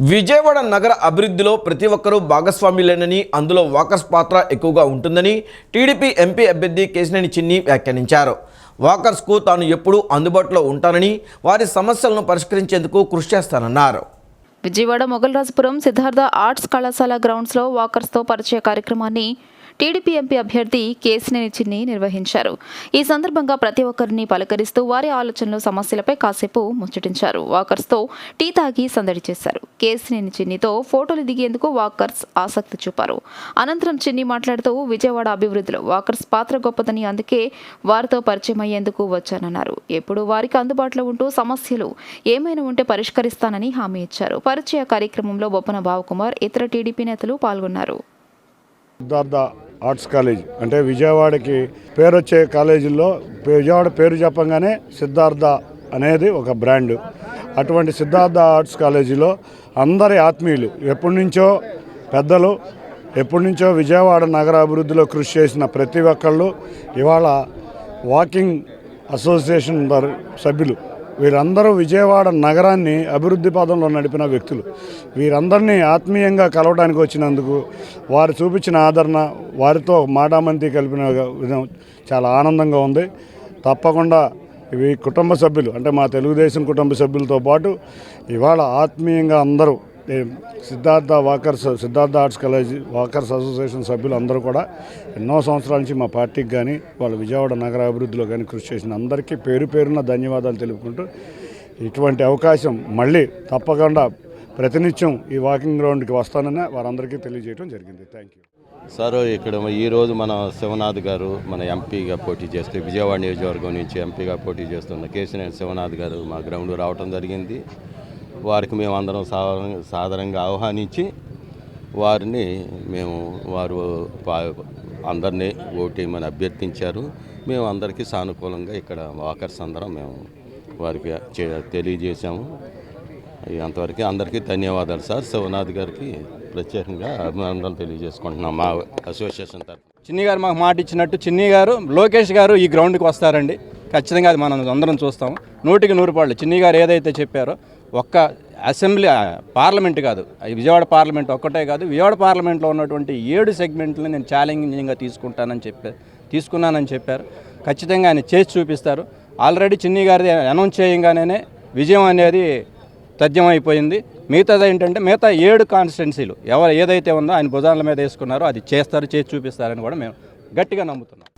విజయవాడ నగర అభివృద్ధిలో ప్రతి ఒక్కరూ భాగస్వామ్యులేనని అందులో వాకర్స్ పాత్ర ఎక్కువగా ఉంటుందని టీడీపీ ఎంపీ అభ్యర్థి కేశినేని చిన్ని వ్యాఖ్యానించారు. వాకర్స్కు తాను ఎప్పుడూ అందుబాటులో ఉంటానని వారి సమస్యలను పరిష్కరించేందుకు కృషి చేస్తానన్నారు. విజయవాడ మొగల్రాజపురం సిద్ధార్థ ఆర్ట్స్ కళాశాల గ్రౌండ్స్లో వాకర్స్తో పరిచయ కార్యక్రమాన్ని టీడీపీ ఎంపీ అభ్యర్థి కేసినేని చిన్ని నిర్వహించారు. ఈ సందర్భంగా ప్రతి ఒక్కరిని పలకరిస్తూ వారి ఆలోచనలు సమస్యలపై కాసేపు ముచ్చటించారు. వాకర్స్తో టీ తాగి సందడి చేశారు. కేసినేని చిన్నితో ఫోటోలు దిగేందుకు వాకర్స్ ఆసక్తి చూపారు. అనంతరం చిన్ని మాట్లాడుతూ విజయవాడ అభివృద్ధిలో వాకర్స్ పాత్ర గొప్పదని అందుకే వారితో పరిచయం అయ్యేందుకు వచ్చానన్నారు. ఎప్పుడు వారికి అందుబాటులో ఉంటూ సమస్యలు ఏమైనా ఉంటే పరిష్కరిస్తానని హామీ ఇచ్చారు. పరిచయ కార్యక్రమంలో బొప్పన బావకుమార్ ఇతర టీడీపీ నేతలు పాల్గొన్నారు. Arts college. అంటే విజయవాడకి పేరు వచ్చే కాలేజీల్లో విజయవాడ పేరు చెప్పంగానే సిద్ధార్థ అనేది ఒక బ్రాండ్. అటువంటి సిద్ధార్థ ఆర్ట్స్ కాలేజీలో అందరి ఆత్మీయులు ఎప్పటి నుంచో పెద్దలు ఎప్పటి నుంచో విజయవాడ నగర అభివృద్ధిలో కృషి చేసిన ప్రతి ఒక్కళ్ళు ఇవాళ వాకింగ్ అసోసియేషన్ సభ్యులు. వీరందరూ విజయవాడ నగరాన్ని అభివృద్ధి పదంలో నడిపిన వ్యక్తులు. వీరందరినీ ఆత్మీయంగా కలవడానికి వచ్చినందుకు వారు చూపించిన ఆదరణ వారితో మాటామంతి కలిపిన విధం చాలా ఆనందంగా ఉంది. తప్పకుండా ఇవి కుటుంబ సభ్యులు అంటే మా తెలుగుదేశం కుటుంబ సభ్యులతో పాటు ఇవాళ ఆత్మీయంగా అందరూ Siddhartha walkers Siddhartha arts college walkers association సభ్యులు అందరూ కూడా ఎన్నో సంవత్సరాల నుంచి మా పార్టీకి కానీ వాళ్ళ విజయవాడ నగర అభివృద్ధిలో కానీ కృషి చేసిన అందరికీ పేరు పేరున ధన్యవాదాలు తెలుపుకుంటూ ఇటువంటి అవకాశం మళ్ళీ తప్పకుండా ప్రతినిత్యం ఈ వాకింగ్ గ్రౌండ్కి వస్తానని వారందరికీ తెలియజేయడం జరిగింది. థ్యాంక్ యూ సార్ ఇక్కడ ఈరోజు మన శివనాథ్ గారు మన ఎంపీగా పోటీ చేస్తూ విజయవాడ నియోజకవర్గం నుంచి ఎంపీగా పోటీ చేస్తున్న కేసీనేని శివనాథ్ గారు మా గ్రౌండ్ రావటం జరిగింది. వారికి మేము అందరం సాధారణంగా ఆహ్వానించి వారిని మేము వారు పా- అందరినీ ఓటేయమని అభ్యర్థించారు. మేము అందరికీ సానుకూలంగా ఇక్కడ వాకర్స్ అందరం మేము వారికి చే- తెలియజేశాము. అంతవరకు అందరికీ ధన్యవాదాలు సార్. శివనాథ్ గారికి ప్రత్యేకంగా అభినందనలు తెలియజేసుకుంటున్నాం మా అసోసియేషన్ తరఫున. చిన్ని గారు మాకు మాట ఇచ్చినట్టు చిన్ని గారు లోకేష్ గారు ఈ గ్రౌండ్కి వస్తారండి. ఖచ్చితంగా అది మనం అందరం చూస్తాము. నూటికి నూరు పాళ్ళు చిన్ని గారు ఏదైతే చెప్పారో ఒక్క అసెంబ్లీ పార్లమెంట్ కాదు. విజయవాడ పార్లమెంట్ ఒక్కటే కాదు. విజయవాడ పార్లమెంట్లో ఉన్నటువంటి ఏడు సెగ్మెంట్లను నేను ఛాలెంజింగ్గా తీసుకుంటానని చెప్పారు తీసుకున్నానని చెప్పారు. ఖచ్చితంగా ఆయన చేసి చూపిస్తారు. ఆల్రెడీ చిన్ని గారిది అనౌన్స్ చేయంగానే విజయం అనేది తథ్యమైపోయింది. మిగతాది ఏంటంటే మిగతా ఏడు కాన్స్టిట్యున్సీలు ఎవరు ఏదైతే ఉందో ఆయన భుజాల మీద వేసుకున్నారో అది చేస్తారు చేసి చూపిస్తారని కూడా మేము గట్టిగా నమ్ముతున్నాం.